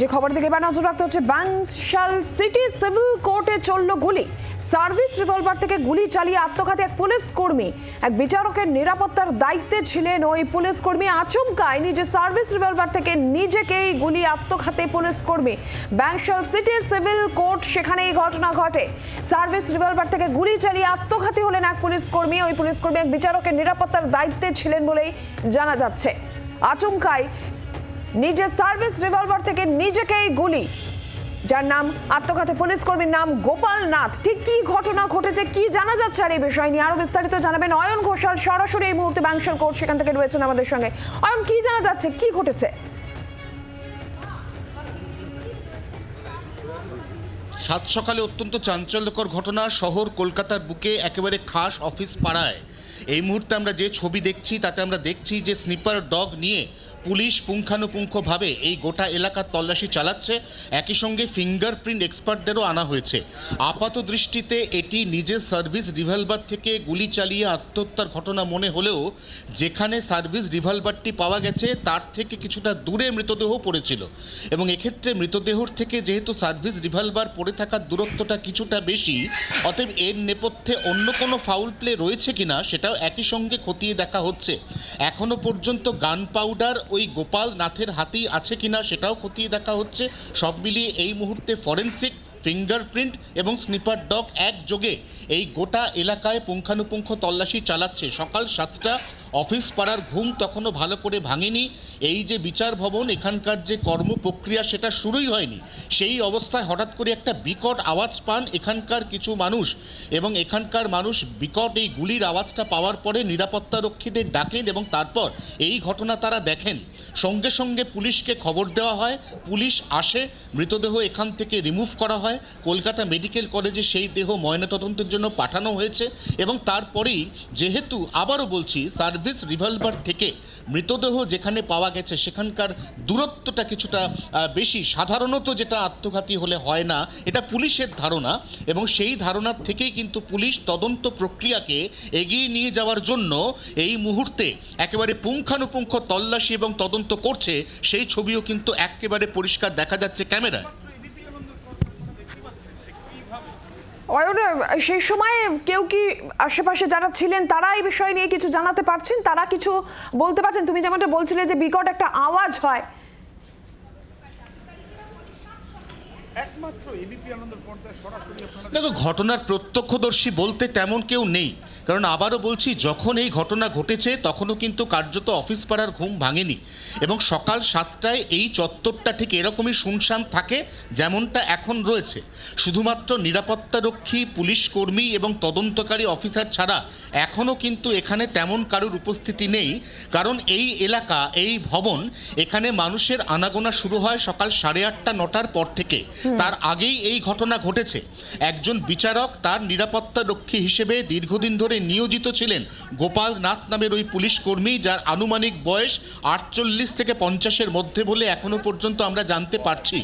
যে খবর দিকে এবার নজর রাখতে হচ্ছে বাংশাল সিটি সিভিল কোর্টে চলল গুলি। সার্ভিস রিভলভার থেকে গুলি চালিয়ে আত্মঘাতী এক পুলিশ কর্মী। এক বিচারকের নিরাপত্তার দায়িত্বে ছিলেন ওই পুলিশ কর্মী আচমকায় নিজে সার্ভিস রিভলভার থেকে নিজেকেই গুলি আত্মঘাতী পুলিশ কর্মী। ব্যাংশাল সিটি সিভিল কোর্ট সেখানে এই ঘটনা ঘটে। সার্ভিস রিভলভার থেকে গুলি চালিয়ে আত্মঘাতী হলেন এক পুলিশ কর্মী। ওই পুলিশ কর্মী এক বিচারকের নিরাপত্তার দায়িত্বে ছিলেন বলেই জানা যাচ্ছে। আচমকায় নিজের সার্ভিস রিভলভার থেকে নিজেকেই গুলি। যার নাম আত্মঘাতী পুলিশ কর্মীর নাম গোপাল নাথ। ঠিক কি ঘটনা ঘটেছে, কি জানা যাচ্ছে আর এই বিষয় নিয়ে আরও বিস্তারিত জানাবেন অয়ন ঘোষাল। সরাসরি এই মুহূর্তে ব্যাংশাল কোর্ট সেখান থেকে রয়েছেন আমাদের সঙ্গে। অয়ন, কি জানা যাচ্ছে, কি ঘটেছে? সাত সকালে অত্যন্ত চাঞ্চল্যকর ঘটনা, শহর কলকাতার বুকে একেবারে খাস অফিস পাড়ায়। এই মুহূর্তে আমরা যে ছবি দেখছি, তাতে আমরা দেখছি যে স্নিপার ডগ নিয়ে পুলিশ পুঙ্খানুপুঙ্খভাবে এই গোটা এলাকার তল্লাশি চালাচ্ছে। একই সঙ্গে ফিঙ্গারপ্রিন্ট এক্সপার্টদেরও আনা হয়েছে। আপাত দৃষ্টিতে এটি নিজের সার্ভিস রিভলভার থেকে গুলি চালিয়ে আত্মহত্যার ঘটনা মনে হলেও যেখানে সার্ভিস রিভলভারটি পাওয়া গেছে, তার থেকে কিছুটা দূরে মৃতদেহ পড়েছিল। এবং এক্ষেত্রে মৃতদেহর থেকে যেহেতু সার্ভিস রিভলভার পড়ে থাকার দূরত্বটা কিছুটা বেশি, অতএব এর নেপথ্যে অন্য কোনো ফাউল প্লে রয়েছে কিনা, সেটাও একই সঙ্গে খতিয়ে দেখা হচ্ছে। এখনও পর্যন্ত গান পাউডার ওই গোপাল নাথের হাতেই আছে কিনা সেটাও খতিয়ে দেখা হচ্ছে। সব মিলিয়ে এই মুহূর্তে ফরেনসিক, ফিঙ্গারপ্রিন্ট এবং স্নিপার ডগ একযোগে এই গোটা এলাকায় পুঙ্খানুপুঙ্খ তল্লাশি চালাচ্ছে। সকাল সাতটা অফিস পাড়ার ঘুম তখনও ভালো করে ভাঙেনি। এই যে বিচার ভবন, এখানকার যে কর্ম প্রক্রিয়া, সেটা শুরুই হয়নি। সেই অবস্থায় হঠাৎ করে একটা বিকট আওয়াজ পান এখানকার কিছু মানুষ এবং এখানকার মানুষ বিকট এই গুলির আওয়াজটা পাওয়ার পরে নিরাপত্তারক্ষীদের ডাকেন এবং তারপর এই ঘটনা তারা দেখেন। সঙ্গে সঙ্গে পুলিশকে খবর দেওয়া হয়। পুলিশ আসে, মৃতদেহ এখান থেকে রিমুভ করা হয়। কলকাতা মেডিকেল কলেজে সেই দেহ ময়নাতদন্তের জন্য পাঠানো হয়েছে এবং তারপরেই যেহেতু আবারও বলছি সার্ভিস রিভলভার থেকে মৃতদেহ যেখানে পাওয়া গেছে, সেখানকার দূরত্বটা কিছুটা বেশি। সাধারণত যেটা আত্মঘাতী হলে হয় না, এটা পুলিশের ধারণা এবং সেই ধারণার থেকেই কিন্তু পুলিশ তদন্ত প্রক্রিয়াকে এগিয়ে নিয়ে যাওয়ার জন্য এই মুহূর্তে একেবারে পুঙ্খানুপুঙ্খ তল্লাশি এবং তদন্ত করছে সেই ছবিও কিন্তু একেবারে পরিষ্কার দেখা যাচ্ছে ক্যামেরায়। অয়ন সেই সময় কেউ কি আশেপাশে যারা ছিলেন তারা এই বিষয় নিয়ে কিছু জানাতে পারছেন? তারা কিছু বলতে পারছেন? তুমি যেমনটা বলছিলে যে বিকট একটা আওয়াজ হয়। দেখো ঘটনার প্রত্যক্ষদর্শী বলতে তেমন কেউ নেই। কারণ আবারও বলছি যখন এই ঘটনা ঘটেছে তখনও কিন্তু কার্যত অফিস পাড়ার ঘুম ভাঙেনি এবং সকাল সাতটায় এই চত্বরটা ঠিক এরকমই শুনশান থাকে যেমনটা এখন রয়েছে। শুধুমাত্র নিরাপত্তারক্ষী পুলিশ কর্মী এবং তদন্তকারী অফিসার ছাড়া এখনও কিন্তু এখানে তেমন কারোর উপস্থিতি নেই কারণ এই এলাকা এই ভবন এখানে মানুষের আনাগোনা শুরু হয় সকাল সাড়ে আটটা নটার পর থেকে। তার আগেই এই ঘটনা ঘটেছে। একজন বিচারক তার নিরাপত্তারক্ষী হিসেবে দীর্ঘদিন ধরে নিয়োজিত ছিলেন। গোপাল নাথ নামের ওই পুলিশ কর্মী, যার আনুমানিক বয়স আটচল্লিশ থেকে পঞ্চাশের মধ্যে বলে এখনও পর্যন্ত আমরা জানতে পারছি।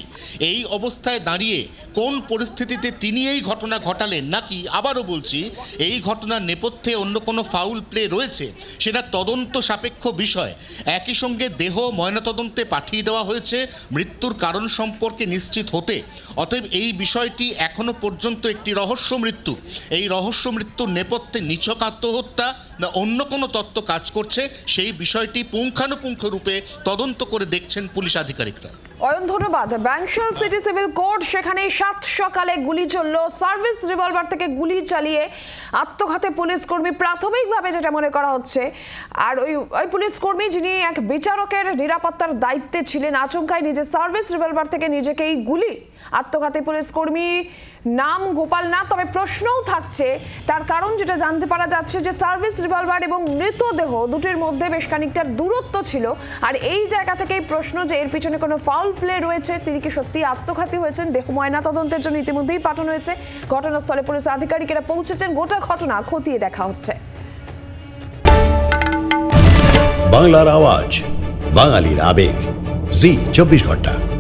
এই অবস্থায় দাঁড়িয়ে কোন পরিস্থিতিতে তিনি এই ঘটনা ঘটালেন নাকি, আবারও বলছি, এই ঘটনার নেপথ্যে অন্য কোনো ফাউল প্লে রয়েছে, সেটা তদন্ত সাপেক্ষ বিষয়। একই সঙ্গে দেহ ময়নাতদন্তে পাঠিয়ে দেওয়া হয়েছে, মৃত্যুর কারণ সম্পর্কে নিশ্চিত হতে। অতএব এই বিষয়টি এখনও পর্যন্ত একটি রহস্য মৃত্যু। এই রহস্য মৃত্যুর নেপথ্যে নিছক আত্মহত্যা না অন্য কোনো তত্ত্ব কাজ করছে, সেই বিষয়টি পুঙ্খানুপুঙ্খ রূপে তদন্ত করে দেখছেন পুলিশ আধিকারিকরা। অয়ন, ধন্যবাদ। ব্যাংশাল সিটি সিভিল কোর্ট সেখানে সাত সকালে গুলি চলল। সার্ভিস রিভলভার থেকে গুলি চালিয়ে আত্মঘাতে পুলিশ কর্মী প্রাথমিকভাবে যেটা মনে করা হচ্ছে, আর ওই ওই পুলিশ কর্মী যিনি এক বিচারকের নিরাপত্তার দায়িত্বে ছিলেন আচমকায় নিজের সার্ভিস রিভলভার থেকে নিজেকেই গুলি আত্মঘাতী পুলিশ কর্মী নাম গোপাল নাথ, তবে প্রশ্নও থাকছে। তার কারণ যেটা জানতে পারা যাচ্ছে যে সার্ভিস রিভলভার এবং মৃতদেহ দুটির মধ্যে বেশ খানিকটা দূরত্ব ছিল। আর এই জায়গা থেকেই প্রশ্ন যে এর পিছনে কোনো ফাউল প্লে রয়েছে, তিনি কি সত্যি আত্মঘাতী হয়েছেন? দেহ ময়না তদন্তের জন্য ইতিমধ্যেই পাঠানো হয়েছে। ঘটনাস্থলে পুলিশ আধিকারিকেরা পৌঁছেছেন। গোটা ঘটনা খতিয়ে দেখা হচ্ছে। বাংলার আওয়াজ, বাঙালির আবেগ। জি, চব্বিশ ঘণ্টা।